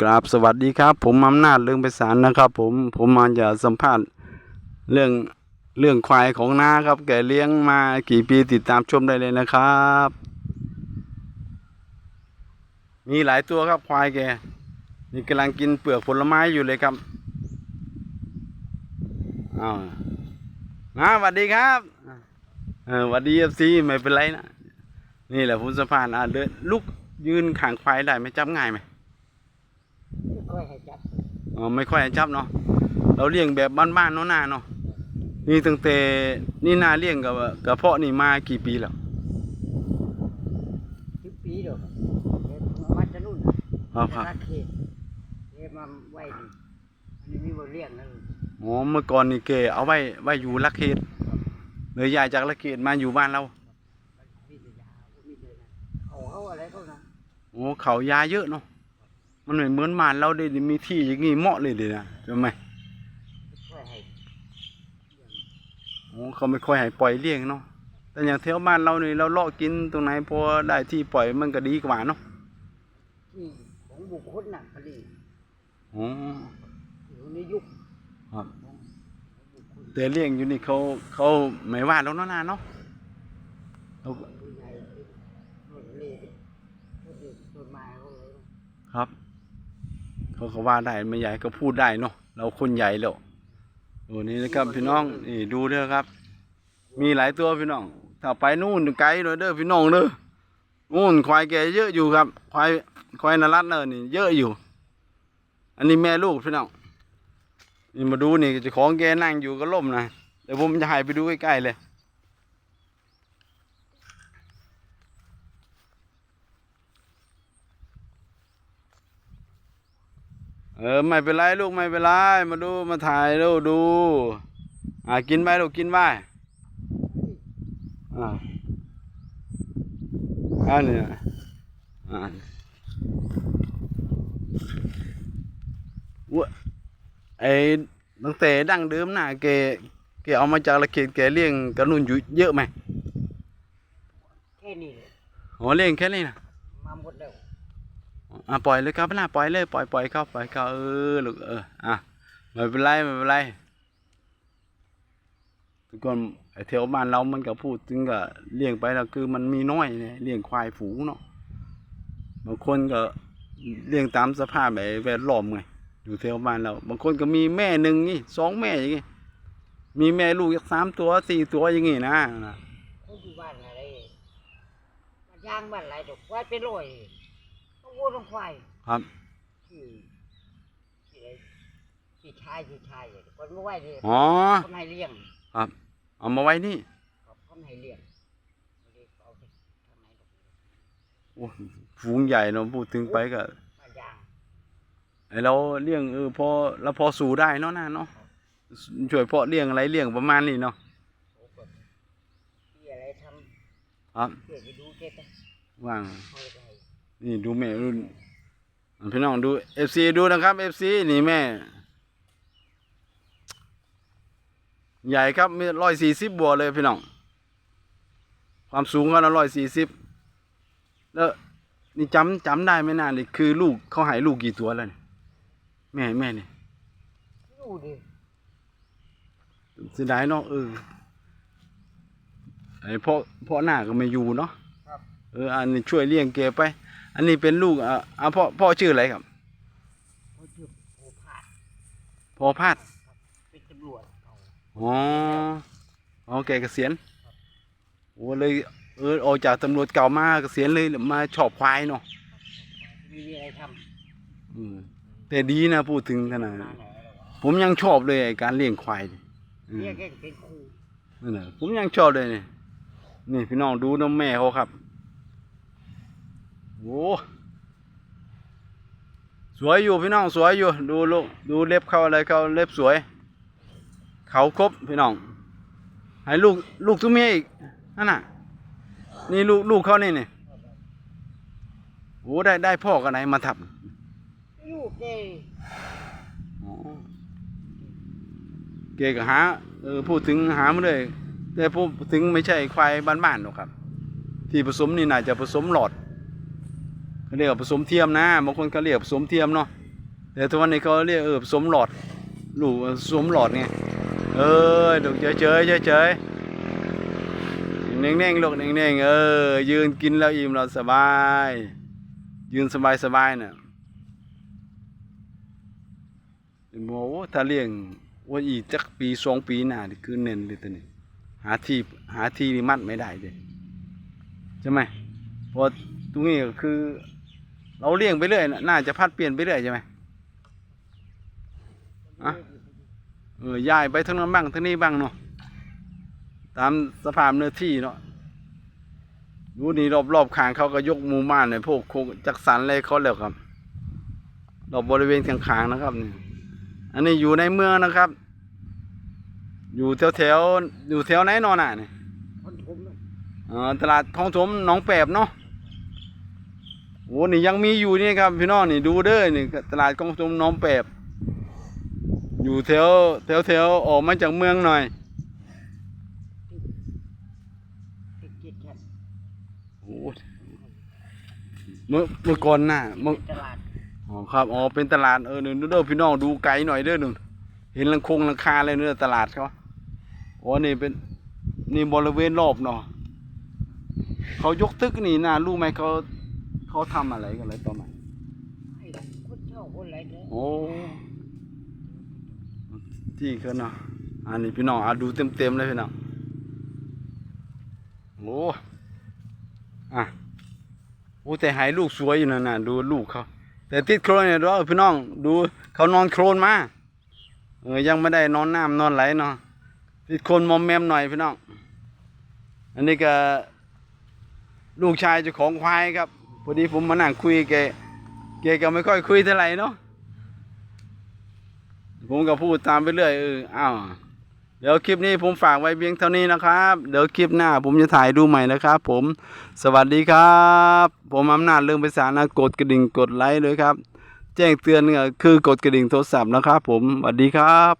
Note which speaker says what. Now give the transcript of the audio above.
Speaker 1: กราบสวัสดีครับ ผมอำนาจเรื่องไปสารนะครับ ผมผมมาจะสัมภาษณ์เรื่องเรื่องควายของน้าครับ แกเลี้ยงมากี่ปีติดตามชมได้เลยนะครับ มีหลายตัวครับควายแกนี่กำลังกินเปลือกผลไม้อยู่เลยครับอ้าวนะสวัสดีครับเออสวัสดีเอฟซีไม่เป็นไรนะนี่แหละผมสัมภาษณ์อะเดินลุกยืนขางควายได้ไหมจับง่ายไหม
Speaker 2: ไม่ค่อยให้จับ
Speaker 1: อ๋อ ไม่ค่อยให้จับเนาะเราเลี้ยงแบบบ้านๆเนาะนาเนาะนี่ตั้งแต่นี่นาเลี้ยงกับกระเพาะนี่มากี่ปีแล้ว
Speaker 2: สิบปีเดียวครับเดี๋ยวมาจะนู่นน่ะ
Speaker 1: ครับครับ
Speaker 2: จะรักเขตเดี๋ยวมาไหวนี่อันนี้มีบทเรียกนั่น
Speaker 1: อ๋อเมื่อก่อนนี่เกเอาไว้ไว้อยู่ลักเขตเลยย้ายจากลักเขตมาอยู่บ้านเรา
Speaker 2: มีแต่ยามีแต่นะเขาเขาอะไรเขานะ
Speaker 1: โอ้เขายาเยอะเนาะ มันไม่เหมือนบ้านเราได้มีที่อย่างงี้เหมาะเลยเดีนะใช่ไหม
Speaker 2: ไม่ค่อยให้เลี้ยง
Speaker 1: โอ้เขาไม่ค่อยให้ปล่อยเลี้ยงเนาะแต่อย่างแถวบ้านเรานี่เราเลาะกินตรงไหนพอได้ที่ปล่อยมันก็ดีกว่าเนาะ
Speaker 2: ที่ของบุคคลน่ะพอดี
Speaker 1: อ๋อ
Speaker 2: อยู่ในยุค
Speaker 1: ครับ
Speaker 2: ของบุคคล
Speaker 1: แต่เลี้ยงอยู่นี่เขาเขาไม่ว่าแล้วเนาะนาเนาะเขา
Speaker 2: ผู้ใหญ่รถเล่รถเล่รถไม้เขาเลย
Speaker 1: ครับ เขาก็ว่าได้ไม่ใหญ่ก็พูดได้เนาะเราคนใหญ่แล้วโอ้นี่นะครับพี่น้องนี่ดูเด้อครับ มีหลายตัวพี่น้องถ้าไปนู่นไกลหน่อยเด้อพี่น้องเด้อนู่นควายแกเยอะอยู่ครับควายควายนรัตเนอร์นี่เยอะอยู่ อันนี้แม่ลูกพี่น้องนี่มาดูนี่จ้าของแกนั่งอยู่ก็ล่มนะเดี๋ยวผมจะให้ไปดูใกล้ๆเลย เออไม่เป็นไรลูกไม่เป็นไรมาดูมาถ่ายดูดู อ่ากินไปลูกกินไปอ่าอันนี้อ่าวะไอ้ตั้งแต่ดั้งเดิมน่ะแกแกเอามาจากละเขตแกเลี้ยงกระนุนอยู่เยอะไหม
Speaker 2: แค่นี้เลย
Speaker 1: อ๋อเลี้ยงแค่นี้นะ
Speaker 2: มาหมดแล้ว
Speaker 1: อะปล่อยเลยครับนะปล่อยเลย ปล่อยปล่อยเข้าปล่อยเข้าเออลูกเอออะไม่เป็นไรไม่เป็นไรทุกคนไอ้แถวบ้านเรามันก็พูดถึงก็เลี้ยงไปแล้วคือมันมีน้อยเนี่ยเลี้ยงควายฝูงเนาะบางคนก็เลี้ยงตามสภาพแบบแวดล้อมไงอยู่แถวบ้านเราบางคนก็มีแม่หนึ่งนี่สองแม่อย่างงี้มีแม่ลูกสักสามตัวสี่ตัวอย่างงี้นะนะ
Speaker 2: เขาอยู่บ้านอะไรบ้านย่างบ้านอะไรดอกควาเป็นร้อย ต้องวัวต้องควาย
Speaker 1: ครับ
Speaker 2: ที่ที่ไหนที่ชายที่ชายเลยคนไม่ไหวเลย
Speaker 1: อ๋อ
Speaker 2: คนให้เลี้ยง
Speaker 1: ครับเอามาไว้นี่
Speaker 2: ครับคนให้เลี้ยงไม่ได้เอาไปทำไหนดอก
Speaker 1: โอ้ฝูงใหญ่เนาะพูดถึงไปก็
Speaker 2: บ้านย่าง
Speaker 1: ไอเราเลี้ยงเออพอเราพอสู่ได้เนาะนะเนาะช่วยเพาะเลี้ยงอะไรเลี้ยงประมาณนี้เนาะ
Speaker 2: โอ้แบบที่อะไรท
Speaker 1: ครับำ
Speaker 2: เพื่อไปดูเจ๊ไป
Speaker 1: ว่าง
Speaker 2: เขาเลยไปให้
Speaker 1: นี่ดูแม่รุ่นพี่น้องดูเอฟซีดูนะครับเอฟซีนี่แม่ ใหญ่ครับมีร้อยสี่สิบบวกเลยพี่น้อง ความสูงก็ร้อยสี่สิบแล้วนี่จำจำได้ไหมน่านี่คือลูกเขาใหายลูกกี่ตัวแล้วเนี่ยแม่แม่นี่
Speaker 2: ดูดิ
Speaker 1: เสียดายเนาะเออไอพ่อพ่อหน้าก็ไม่อยู่เนาะ
Speaker 2: ครับ
Speaker 1: เอออันนี้ช่วยเลี้ยงแกไป อันนี้เป็นลูกอะอะพ่อพ่อชื่ออะไรครับ
Speaker 2: เขาชื่อโอภาส
Speaker 1: พ่อพาด
Speaker 2: เป็นตำรวจเขา
Speaker 1: อ๋ออ๋อแกเกษียณโอ้เลยเออออกจากตำรวจเก่ามาเกษียณเลยมาชอบควายเนาะ
Speaker 2: ไม่มีอะไรท
Speaker 1: อืมแต่ดีนะพูดถึงขนาดำนั้น
Speaker 2: มาไหนแล้ววะ
Speaker 1: ผมยังชอบเลยไอ้การเลี้ยงควายนี่อืม
Speaker 2: เรียกแค่เป็นครู
Speaker 1: นั่นแหละผมยังชอบเลยนี่นี่พี่น้องดูน้ำแม่เขาครับ โอ้สวยอยู่พี่น้องสวยอยู่ ดูลูกดูเล็บเขาอะไรเขาเล็บสวย เขาครบพี่น้อง ให้ลูกลูกทุกเมียอีกนั่นน่ะ นี่ลูกลูกเขานี่นี่โอ้ได้ได้พ่อกันไหนมาทับ
Speaker 2: ลูกเจ้
Speaker 1: อ๋อเกก็หาเออพูดถึงหามาเลยแต่พูดถึงไม่ใช่ควายบ้านๆหรอกครับ ที่ผสมนี่น่าจะผสมหลอด เขาเรียกผสมเทียมนะบางคนเขาเรียกผสมเทียมเนาะแต่ทุกวันนี้เขาเรียกเออผสมหลอดหลูผสมหลอดไงเออดูเฉยเฉยเฉยเฉยๆนิ่งๆลูกเนิ่งๆเออยืนกินแล้วอิ่มเราสบาย ยืนสบายสบายๆน่ะโอ้ถ้าเลี้ยงว่าอีกจักปีสองปีหน้าคือเน้นเลยตัวนี้หาที่หาที่มัดไม่ได้เลยใช่ไหมเพราะตรงนี้คือ เราเลี้ยงไปเรื่อยน่ะน่าจะพัดเปลี่ยนไปเรื่อยใช่ไหมอะเออย้ายไปทั้งนั้นบ้างทั้งนี้บ้างเนาะตามสภาพเนื้อที่เนาะดูนี่รอบรอบๆข้างเขาก็ยกหมู่บ้านเนี่ยพวกโครงจักสันอะไรเขาแล้วครับรอบบริเวณข้างๆนะครับนี่อันนี้อยู่ในเมืองนะครับ อยู่แถวแถวๆอยู่แถวไหนนอนอะนี่
Speaker 2: คนทุม
Speaker 1: เออตลาดทองถมหนองแปบเนาะ โอ้นี่ยังมีอยู่นี่ครับพี่น้องนี่ดูเด้อนี่ตลาดทองถมหนองแปบ อยู่แถวแถวแถวออกมาจากเมืองหน่อยโอ้เมื่อเมื่อก่อนน่ะเมื่ออ๋อครับอ๋อเป็นตลาดเออหนึ่งเด้อพี่น้องดูไกลหน่อยเด้อหนึ่งเห็นลังคงลังคาเลยเด้อตลาดเขาอ๋อนี่เป็นนี่บริเวณรอบเนาะเขายกตึกนี่นะรู้ไหมเขา เขาทำอะไรกันเลยตอนนั้น
Speaker 2: ไอ้คนเช่าคนไรเนี่ย
Speaker 1: โอ้ที่เขาเนาะอันนี้พี่น้องอะดูเต็มเต็มๆเลยพี่น้องโอ้อะโอ้แต่หายลูกสวยอยู่นั่นน่ะดูลูกเขาแต่ติดโครนเนี่ยดูพี่น้อง ดูเขานอนโครนมาเออยังไม่ได้นอนน้ำนอนไหลเนาะติดโครนมอมแมมหน่อยพี่น้อง อันนี้ก็ ลูกชายเจ้าของควายครับ พอดีผมมานั่งคุยแกแกก็ไม่ค่อยคุยเท่าไหร่เนาะผมก็พูดตามไปเรื่อยเอออ้าวเดี๋ยวคลิปนี้ผมฝากไว้เพียงเท่านี้นะครับ เดี๋ยวคลิปหน้าผมจะถ่ายดูใหม่นะครับ ผมสวัสดีครับ ผมอำนาจเรื่องภาษานะกดกระดิ่งกดไลค์ด้วยครับ แจ้งเตือนคือกดกระดิ่งโทรศัพท์นะครับ ผมสวัสดีครับ